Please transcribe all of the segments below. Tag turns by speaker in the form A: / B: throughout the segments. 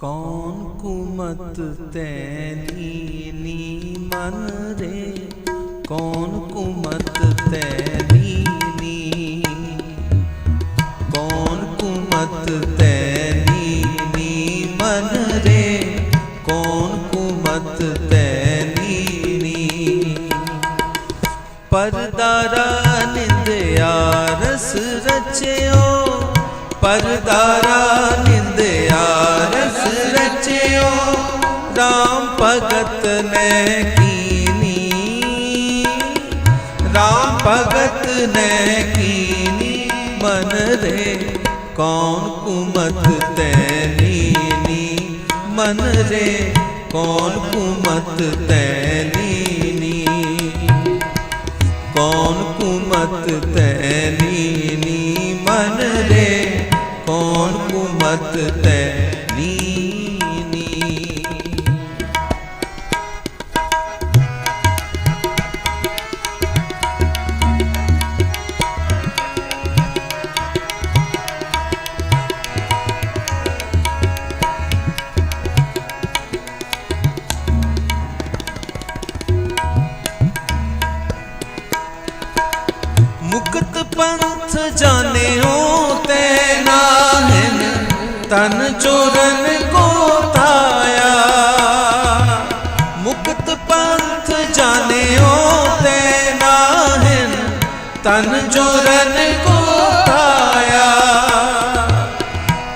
A: कौन कुमत तैनी मन रे? कौन कुमत तैनी कौन कुमत तैनी मन रे? कौन कुमत तैनी परदारा निंदया रस रचयो परदारा ਭਗਤ ਨੇ ਕੀਨੀ। RAM ਭਗਤ ਨੇ ਕੀਨੀ। ਮਨ ਰੇ ਕੌਣ ਕੁਮਤ ਤੈਨੀ ਮਨ ਰੇ ਕੌਣ ਕੁਮਤ ਤੈਨੀ ਕੌਣ ਕੁਮਤ ਤੈਨੀ ਮਨ ਰੇ ਕੌਣ ਕੁਮਤ ਤੈਨੀ ਪੰਥ ਜਾਣਿਓ ਤੈ ਨਾਹਨ ਤਨ ਚੋਰਨ ਕੋ ਤਾਇਆ ਮੁਕਤ ਪੰਥ ਜਾਣਿਓ ਤੈ ਨਾਹਨ ਤਨ ਚੋਰਨ ਕੋ ਤਾਇਆ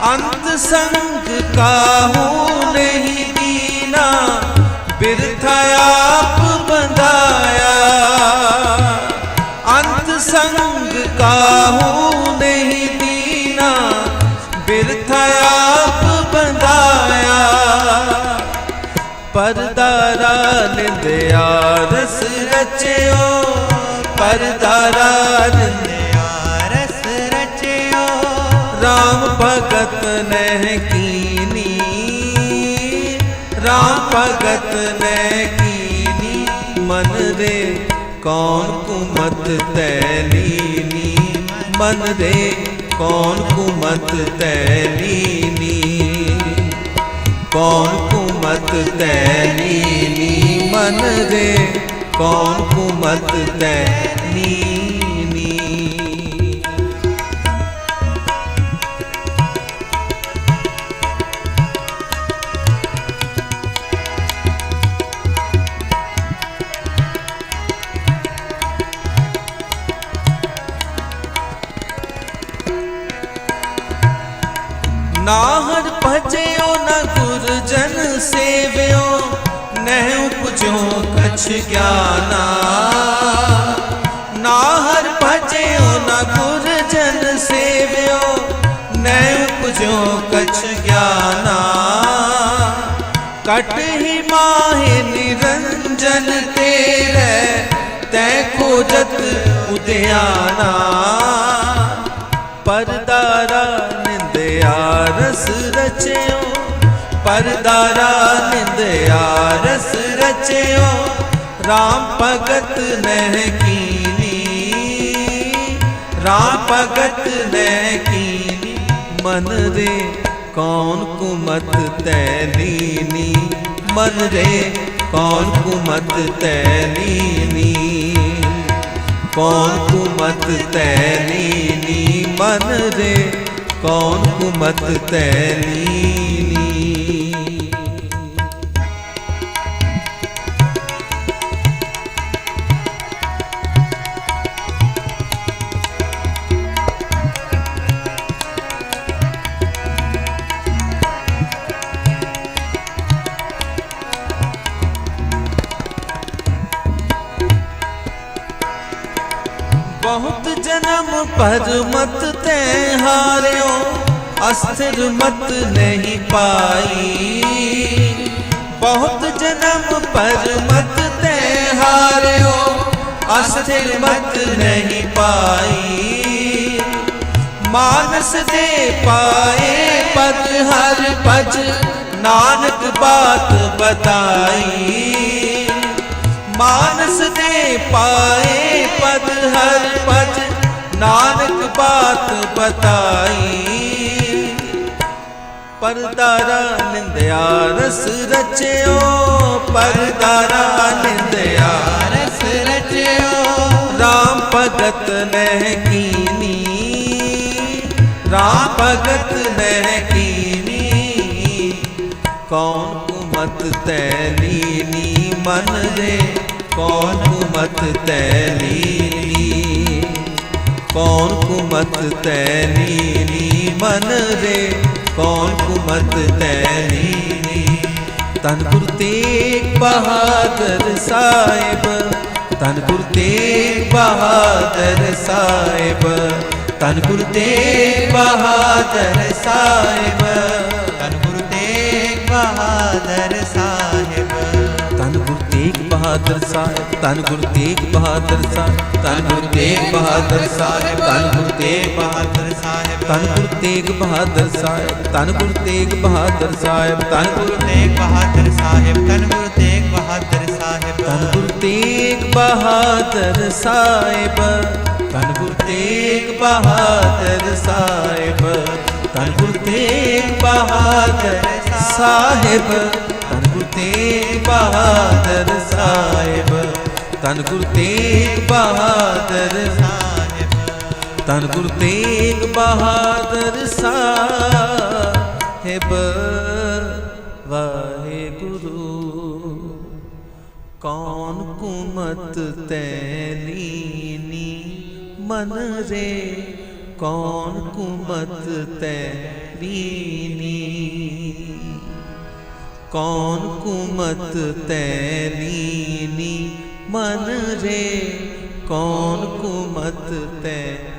A: ਅੰਤ ਸੰਗ ਕਾਹੂ ਪਰਦਾਰਾ ਨਿੰਦਿਆ ਰਸ ਰਚਿਓ। ਪਰਦਾਰਾ ਨਿੰਦਿਆ
B: ਰਸ ਰਚਿਓ।
A: ਰਾਮ ਭਗਤ ਨਹਿ ਕੀਨੀ। ਰਾਮ ਭਗਤ ਨਹਿ ਕੀਨੀ। ਮਨ ਰੇ ਕੌਣ ਕੁਮਤ ਤੈ ਲੀਨੀ। ਮਨ ਰੇ ਕੌਣ ਕੁਮਤ ਤੈ ਲੀਨੀ। कौन कुमत तैनी मन रे? कौन कुमत तैनी नाहर ਉਪਜੋ ਕਛ ਗਿਆਨਾ ਨਾਹਰ ਭਜਿਓ ਨਾ ਗੁਰ ਜਨ ਸੇਵਿਓ ਨਹਿ ਉਪਜੋ ਕਛ ਗਿਆਨਾ। ਕਟ ਹੀ ਮਾਹਿ ਨਿਰੰਜਨ ਤੇਰੇ, ਤੈ ਖੋਜਤ ਉਦਿਆਨਾ। ਪਰਦਾਰਾ ਨਿੰਦਿਆ ਰਸ ਰਚਿਓ, ਪਰਦਾਰਾ ਨਿੰਦਿਆ ਰਸ ਰਚਿਓ। राम भगत न कीनी। राम भगत न कीनी। मन रे, कौन कुमत तैलीनी मन रे, कौन कुमत तैलीनी कौन कुमत तैलीनी मन रे, कौन कुमत तैलीनी पर मत ते हार्यो अस्थिर मत नहीं पाई। बहुत जन्म पर मत ते हार्यो अस्थिर मत नहीं पाई। मानस दे पाए पद, हर पज नानक बात बताई। मानस दे पाए पद, हर पज नानक बात बताई। परदारा निंदया रस रचयो परदारा निंदया रस रचो
B: राम भगत
A: नह कीनी, राम भगत नह कीनी। कौन कुमत तैलीनी मन रे, कौन कुमत तैलीनी ਕੌਣ ਕੁਮਤ ਤੈ ਲੀਨੀ ਮਨ ਰੇ? ਕੌਣ ਕੁਮਤ ਤੈ ਨੀ ਤਨ ਗੁਰ ਤੇਗ ਬਹਾਦਰ ਸਾਹਿਬ ਤਨ ਗੁਰ ਤੇਗ ਬਹਾਦਰ ਸਾਹਿਬ ਤਨ ਗੁਰ ਤੇਗ ਬਹਾਦਰ ਸਾਹਿਬ।
B: ਤੇਗ ਬਹਾਦਰ ਸਾਹਿਬ
A: ਤਨ ਗੁਰ ਤੇਗ ਬਹਾਦਰ ਸਾਹਿਬ ਤਨ ਗੁਰ ਤੇਗ ਬਹਾਦਰ ਸਾਹਿਬ ਤਨ ਗੁਰ ਤੇਗ ਬਹਾਦਰ ਤਨ ਗੁਰੂ ਤੇਗ ਬਹਾਦਰ ਸਾਹਿਬ
B: ਤਨ ਗੁਰ ਤੇਗ ਬਹਾਦਰ ਸਾਹਿਬ
A: ਤਨ ਗੁਰ ਤੇਗ ਤੇਗ ਬਹਾਦਰ ਸਾਹਿਬ ਤਨ ਗੁਰੂ ਤੇਗ
B: ਬਹਾਦਰ ਸਾਹਿਬ ਤਨ ਗੁਰ ਤੇਗ ਬਹਾਦਰ ਸਾਹਿਬ
A: ਤਨ ਗੁਰ ਤੇਗ ਬਹਾਦਰ ਸਾਹਿਬ ਤੇ ਬਹਾਦਰ ਸਾਹਿਬ। ਤਨ ਗੁਰ ਤੇਗ ਬਹਾਦਰ ਸਾਹਿਬ। ਤਨ ਗੁਰ ਤੇਗ ਬਹਾਦਰ ਸਾਹਿਬ। ਵਾਹਿਗੁਰੂ, ਕੌਣ ਕੁਮਤ ਤੈ ਲੀਨੀ ਮਨ ਰੇ? ਕੌਣ ਕੁਮਤ ਤੈ कौन कुमत तैनी मन रे कौन कुमत तैनी?